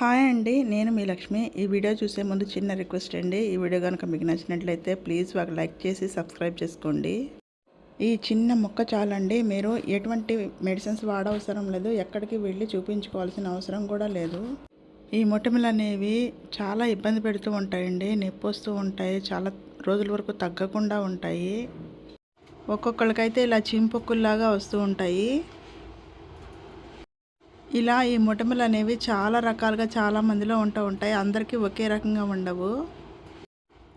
Hi అండి నేను మీ లక్ష్మి. ఈ వీడియో చూసే ముందు చిన్న రిక్వెస్ట్ అండి. ఈ వీడియో కనుక మీకు నచ్చినట్లయితే ప్లీజ్ ఒక లైక్ చేసి సబ్స్క్రైబ్ చేసుకోండి. ఈ చిన్న మొక్క చాలండి. మీరు ఎటువంటి మెడిసిన్స్ వాడవసరం లేదు. ఎక్కడికి వెళ్ళి చూపించుకోవాల్సిన అవసరం కూడా లేదు. ఈ మొటిమలు అనేవి చాలా ఇబ్బంది పెడుతూ ఉంటాయండి. నొప్పి వస్తూ ఉంటాయి. చాలా రోజుల వరకు తగ్గకుండా ఉంటాయి. ఒక్కొక్కరికైతే ఇలా చింపొక్కుల్లాగా వస్తూ ఉంటాయి. ఇలా ఈ మొటిమలు అనేవి చాలా రకాలుగా చాలా మందిలో ఉంటూ ఉంటాయి. అందరికీ ఒకే రకంగా ఉండవు.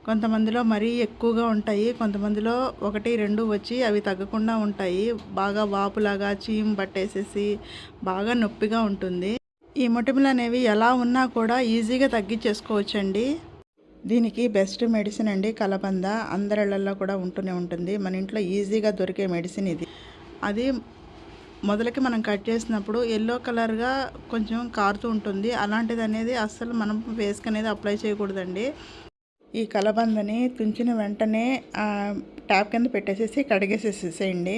కొంతమందిలో మరీ ఎక్కువగా ఉంటాయి. కొంతమందిలో ఒకటి రెండు వచ్చి అవి తగ్గకుండా ఉంటాయి. బాగా వాపులాగా చీమ్ పట్టేసేసి బాగా నొప్పిగా ఉంటుంది. ఈ మొటిమలు అనేవి ఎలా ఉన్నా కూడా ఈజీగా తగ్గించేసుకోవచ్చండి. దీనికి బెస్ట్ మెడిసిన్ అండి కలబంద. అందరిళ్ళల్లో కూడా ఉంటూనే ఉంటుంది. మన ఇంట్లో ఈజీగా దొరికే మెడిసిన్ ఇది. అది మొదలకి మనం కట్ చేసినప్పుడు ఎల్లో కలర్గా కొంచెం కారుతూ ఉంటుంది. అలాంటిది అనేది అస్సలు మనం ఫేస్కి అనేది అప్లై చేయకూడదండి. ఈ కలబందని తుంచిన వెంటనే ట్యాప్ కింద పెట్టేసేసి కడిగేసేసేసేయండి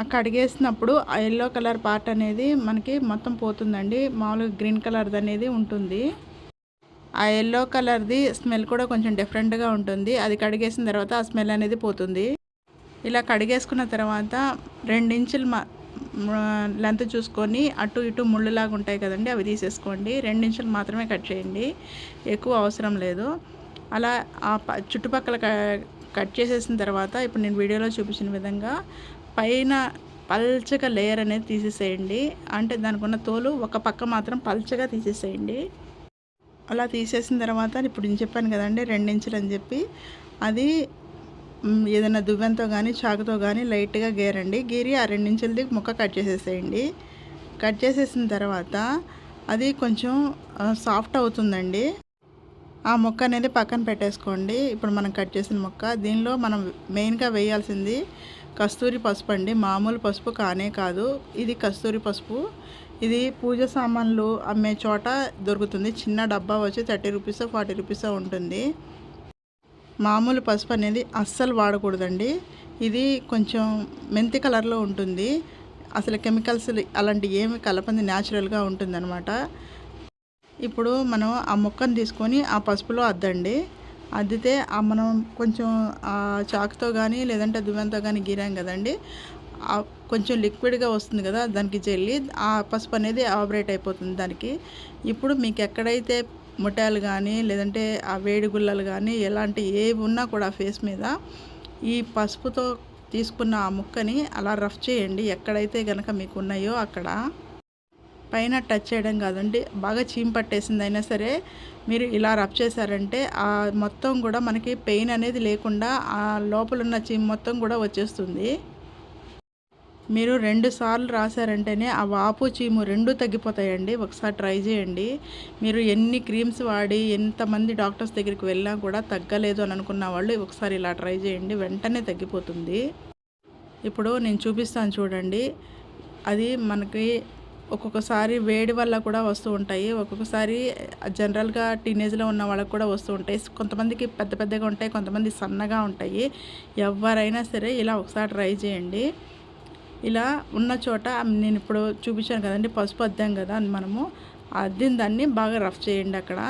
ఆ కడిగేసినప్పుడు ఆ ఎల్లో కలర్ పార్ట్ అనేది మనకి మొత్తం పోతుందండి. మామూలుగా గ్రీన్ కలర్ది అనేది ఉంటుంది. ఆ ఎల్లో కలర్ది స్మెల్ కూడా కొంచెం డిఫరెంట్గా ఉంటుంది. అది కడిగేసిన తర్వాత ఆ స్మెల్ అనేది పోతుంది. ఇలా కడిగేసుకున్న తర్వాత రెండించులు మా లెంత్ చూసుకొని అటు ఇటు ముళ్ళులాగా ఉంటాయి కదండి అవి తీసేసుకోండి. రెండించులు మాత్రమే కట్ చేయండి. ఎక్కువ అవసరం లేదు. అలా ఆ చుట్టుపక్కల కట్ చేసేసిన తర్వాత ఇప్పుడు నేను వీడియోలో చూపించిన విధంగా పైన పల్చగా లేయర్ అనేది తీసేసేయండి. అంటే దానికి ఉన్న తోలు ఒక పక్క మాత్రం పల్చగా తీసేసేయండి. అలా తీసేసిన తర్వాత ఇప్పుడు నేను చెప్పాను కదండి రెండించులు అని చెప్పి. అది ఏదైనా దువ్వెంతో కానీ చాకుతో కానీ లైట్గా గేరండి. గీరి ఆ రెండించులది ముక్క కట్ చేసేసేయండి. కట్ చేసేసిన తర్వాత అది కొంచెం సాఫ్ట్ అవుతుందండి. ఆ మొక్క అనేది పక్కన పెట్టేసుకోండి. ఇప్పుడు మనం కట్ చేసిన మొక్క. దీనిలో మనం మెయిన్గా వేయాల్సింది కస్తూరి పసుపు అండి. మామూలు పసుపు కానే కాదు. ఇది కస్తూరి పసుపు. ఇది పూజ సామాన్లు అమ్మే చోట దొరుకుతుంది. చిన్న డబ్బా వచ్చి థర్టీ రూపీస్ ఫార్టీ రూపీస్ ఉంటుంది. మామూలు పసుపు అనేది అస్సలు వాడకూడదండి. ఇది కొంచెం మెంతి కలర్లో ఉంటుంది. అసలు కెమికల్స్ అలాంటి ఏమి కలపంది న్యాచురల్గా ఉంటుందన్నమాట. ఇప్పుడు మనం ఆ మొక్కను తీసుకొని ఆ పసుపులో అద్దండి. అద్దితే మనం కొంచెం ఆ చాకుతో కానీ లేదంటే దువ్వెంతో కానీ గీరాం కదండి. కొంచెం లిక్విడ్గా వస్తుంది కదా దానికి జల్లి. ఆ పసుపు అనేది ఆపరేట్ అయిపోతుంది దానికి. ఇప్పుడు మీకు ఎక్కడైతే ముఠాలు కానీ లేదంటే ఆ వేడి గుల్లలు కానీ ఎలాంటి ఏవి ఉన్నా కూడా ఫేస్ మీద ఈ పసుపుతో తీసుకున్న ఆ ముక్కని అలా రఫ్ చేయండి. ఎక్కడైతే కనుక మీకు ఉన్నాయో అక్కడ. పైన టచ్ చేయడం కాదండి బాగా చీమ్ పట్టేసింది అయినా సరే మీరు ఇలా రఫ్ చేశారంటే ఆ మొత్తం కూడా మనకి పెయిన్ అనేది లేకుండా ఆ లోపల ఉన్న చీమ్ మొత్తం కూడా వచ్చేస్తుంది. మీరు రెండు సార్లు రాశారంటేనే ఆ వాపు చీము రెండు తగ్గిపోతాయండి. ఒకసారి ట్రై చేయండి. మీరు ఎన్ని క్రీమ్స్ వాడి ఎంతమంది డాక్టర్స్ దగ్గరికి వెళ్ళినా కూడా తగ్గలేదు అని అనుకున్న వాళ్ళు ఒకసారి ఇలా ట్రై చేయండి. వెంటనే తగ్గిపోతుంది. ఇప్పుడు నేను చూపిస్తాను చూడండి. అది మనకి ఒక్కొక్కసారి వేడి వల్ల కూడా వస్తూ ఉంటాయి. ఒక్కొక్కసారి జనరల్గా టీనేజ్లో ఉన్న వాళ్ళకి కూడా వస్తూ ఉంటాయి. కొంతమందికి పెద్ద పెద్దగా ఉంటాయి కొంతమంది సన్నగా ఉంటాయి. ఎవరైనా సరే ఇలా ఒకసారి ట్రై చేయండి. ఇలా ఉన్న చోట నేను ఇప్పుడు చూపించాను కదండి పసుపు అద్దాం కదా అని మనము. అద్దిన దాన్ని బాగా రఫ్ చేయండి అక్కడ.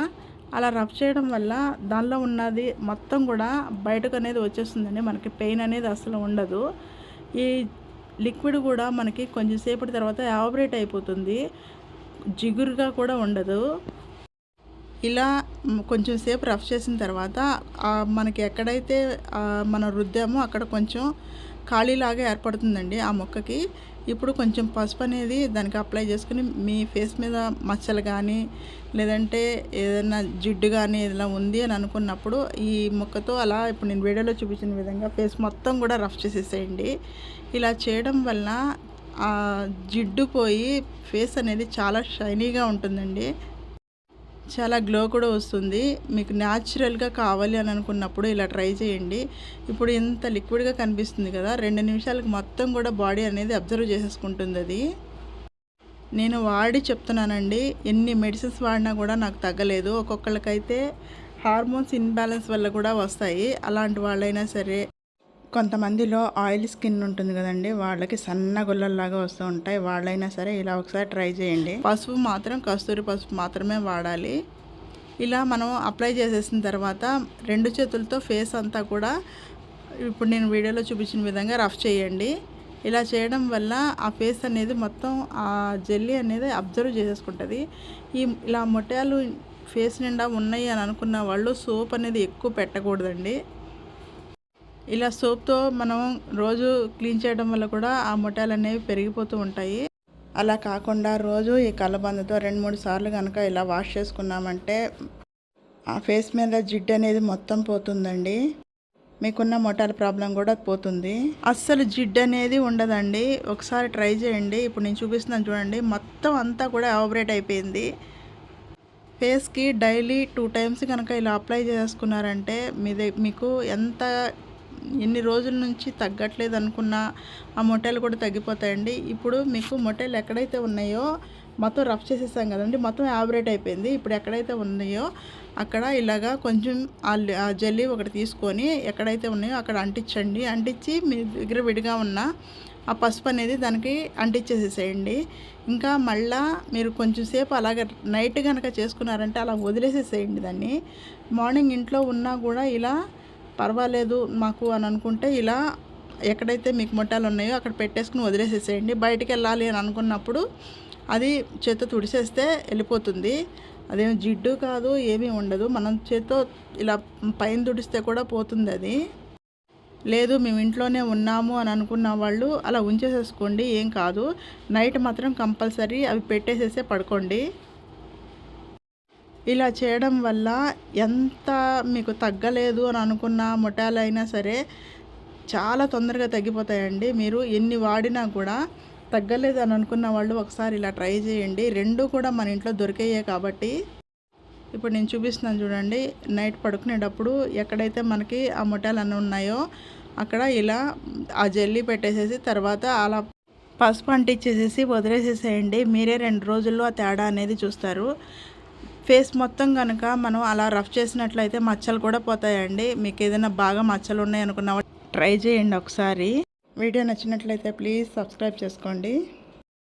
అలా రఫ్ చేయడం వల్ల దానిలో ఉన్నది మొత్తం కూడా బయటకు అనేది వచ్చేస్తుందండి. మనకి పెయిన్ అనేది అసలు ఉండదు. ఈ లిక్విడ్ కూడా మనకి కొంచెం సేపటి తర్వాత యావరేట్ అయిపోతుంది. జిగురుగా కూడా ఉండదు. ఇలా కొంచెం సేపు రఫ్ చేసిన తర్వాత మనకి ఎక్కడైతే మనం రుద్దామో అక్కడ కొంచెం ఖాళీలాగా ఏర్పడుతుందండి ఆ మొక్కకి. ఇప్పుడు కొంచెం పసుపు అనేది దానికి అప్లై చేసుకుని మీ ఫేస్ మీద మచ్చలు కానీ లేదంటే ఏదైనా జిడ్డు కానీ ఏదైనా ఉంది అని అనుకున్నప్పుడు ఈ మొక్కతో అలా ఇప్పుడు నేను వీడియోలో చూపించిన విధంగా ఫేస్ మొత్తం కూడా రఫ్ చేసేసేయండి. ఇలా చేయడం వల్ల జిడ్డు పోయి ఫేస్ అనేది చాలా షైనీగా ఉంటుందండి. చాలా గ్లో కూడా వస్తుంది. మీకు న్యాచురల్గా కావాలి అని అనుకున్నప్పుడు ఇలా ట్రై చేయండి. ఇప్పుడు ఇంత లిక్విడ్గా కనిపిస్తుంది కదా రెండు నిమిషాలకు మొత్తం కూడా బాడీ అనేది అబ్జర్వ్ చేసేసుకుంటుంది అది. నేను వాడి చెప్తున్నానండి ఎన్ని మెడిసిన్స్ వాడినా కూడా నాకు తగ్గలేదు. ఒక్కొక్కరికైతే హార్మోన్స్ ఇన్బ్యాలెన్స్ వల్ల కూడా వస్తాయి. అలాంటి వాళ్ళైనా సరే కొంతమందిలో ఆయిల్ స్కిన్ ఉంటుంది కదండి వాళ్ళకి సన్న గుల్లల్లాగా వస్తూ ఉంటాయి. వాళ్ళైనా సరే ఇలా ఒకసారి ట్రై చేయండి. పసుపు మాత్రం కస్తూరి పసుపు మాత్రమే వాడాలి. ఇలా మనం అప్లై చేసేసిన తర్వాత రెండు చేతులతో ఫేస్ అంతా కూడా ఇప్పుడు నేను వీడియోలో చూపించిన విధంగా రఫ్ చేయండి. ఇలా చేయడం వల్ల ఆ ఫేస్ అనేది మొత్తం ఆ జెల్లీ అనేది అబ్జర్వ్ చేసేసుకుంటుంది. ఈ ఇలా మొట్టాలు ఫేస్ నిండా ఉన్నాయి అని అనుకున్న వాళ్ళు సోప్ అనేది ఎక్కువ పెట్టకూడదండి. ఇలా సోప్తో మనం రోజు క్లీన్ చేయడం వల్ల కూడా ఆ ముఠాలు అనేవి పెరిగిపోతూ ఉంటాయి. అలా కాకుండా రోజు ఈ కలబందతో రెండు మూడు సార్లు కనుక ఇలా వాష్ చేసుకున్నామంటే ఆ ఫేస్ మీద జిడ్డు అనేది మొత్తం పోతుందండి. మీకున్న మొటాల ప్రాబ్లం కూడా పోతుంది. అస్సలు జిడ్డు అనేది ఉండదండి. ఒకసారి ట్రై చేయండి. ఇప్పుడు నేను చూపిస్తున్నాను చూడండి. మొత్తం అంతా కూడా ఆపరేట్ అయిపోయింది. ఫేస్కి డైలీ టూ టైమ్స్ కనుక ఇలా అప్లై చేసుకున్నారంటే మీ మీకు ఎంత ఎన్ని రోజుల నుంచి తగ్గట్లేదు అనుకున్న ఆ మొట్టలు కూడా తగ్గిపోతాయండి. ఇప్పుడు మీకు మొట్టలు ఎక్కడైతే ఉన్నాయో మొత్తం రఫ్ చేసేసాం కదండి. మొత్తం యావరేట్ అయిపోయింది. ఇప్పుడు ఎక్కడైతే ఉన్నాయో అక్కడ ఇలాగా కొంచెం ఆ జల్లీ ఒకటి తీసుకొని ఎక్కడైతే ఉన్నాయో అక్కడ అంటించండి. అంటించి మీ దగ్గర విడిగా ఉన్న ఆ పసుపు అనేది దానికి అంటించేసేసేయండి. ఇంకా మళ్ళా మీరు కొంచెం సేపు అలాగే నైట్ కనుక చేసుకున్నారంటే అలా వదిలేసేసేయండి దాన్ని. మార్నింగ్ ఇంట్లో ఉన్నా కూడా ఇలా పర్వాలేదు మాకు అని అనుకుంటే ఇలా ఎక్కడైతే మీకు మొట్టాలు ఉన్నాయో అక్కడ పెట్టేసుకుని వదిలేసేసేయండి. బయటికి వెళ్ళాలి అని అనుకున్నప్పుడు అది చేత్తో తుడిసేస్తే వెళ్ళిపోతుంది. అదేం జిడ్డు కాదు ఏమీ ఉండదు. మనం చేత్తో ఇలా పైన తుడిస్తే కూడా పోతుంది అది. లేదు మేము ఇంట్లోనే ఉన్నాము అని అనుకున్న వాళ్ళు అలా ఉంచేసేసుకోండి. ఏం కాదు. నైట్ మాత్రం కంపల్సరీ అవి పెట్టేసేసే పడుకోండి. ఇలా చేయడం వల్ల ఎంత మీకు తగ్గలేదు అని అనుకున్న ముఠాలైనా సరే చాలా తొందరగా తగ్గిపోతాయండి. మీరు ఎన్ని వాడినా కూడా తగ్గలేదు అని అనుకున్న వాళ్ళు ఒకసారి ఇలా ట్రై చేయండి. రెండు కూడా మన ఇంట్లో దొరికాయే కాబట్టి. ఇప్పుడు నేను చూపిస్తున్నాను చూడండి. నైట్ పడుకునేటప్పుడు ఎక్కడైతే మనకి ఆ ముఠాలు అన్నీ ఉన్నాయో అక్కడ ఇలా ఆ జల్లీ పెట్టేసేసి తర్వాత అలా పసుపు అంటించేసేసి వదిలేసేసేయండి. మీరే రెండు రోజుల్లో ఆ తేడా అనేది చూస్తారు. ఫేస్ మొత్తం కనుక మనం అలా రఫ్ చేసినట్లయితే మచ్చలు కూడా పోతాయండి. మీకు ఏదైనా బాగా మచ్చలు ఉన్నాయి అనుకున్న ట్రై చేయండి ఒకసారి. వీడియో నచ్చినట్లయితే ప్లీజ్ సబ్స్క్రైబ్ చేసుకోండి.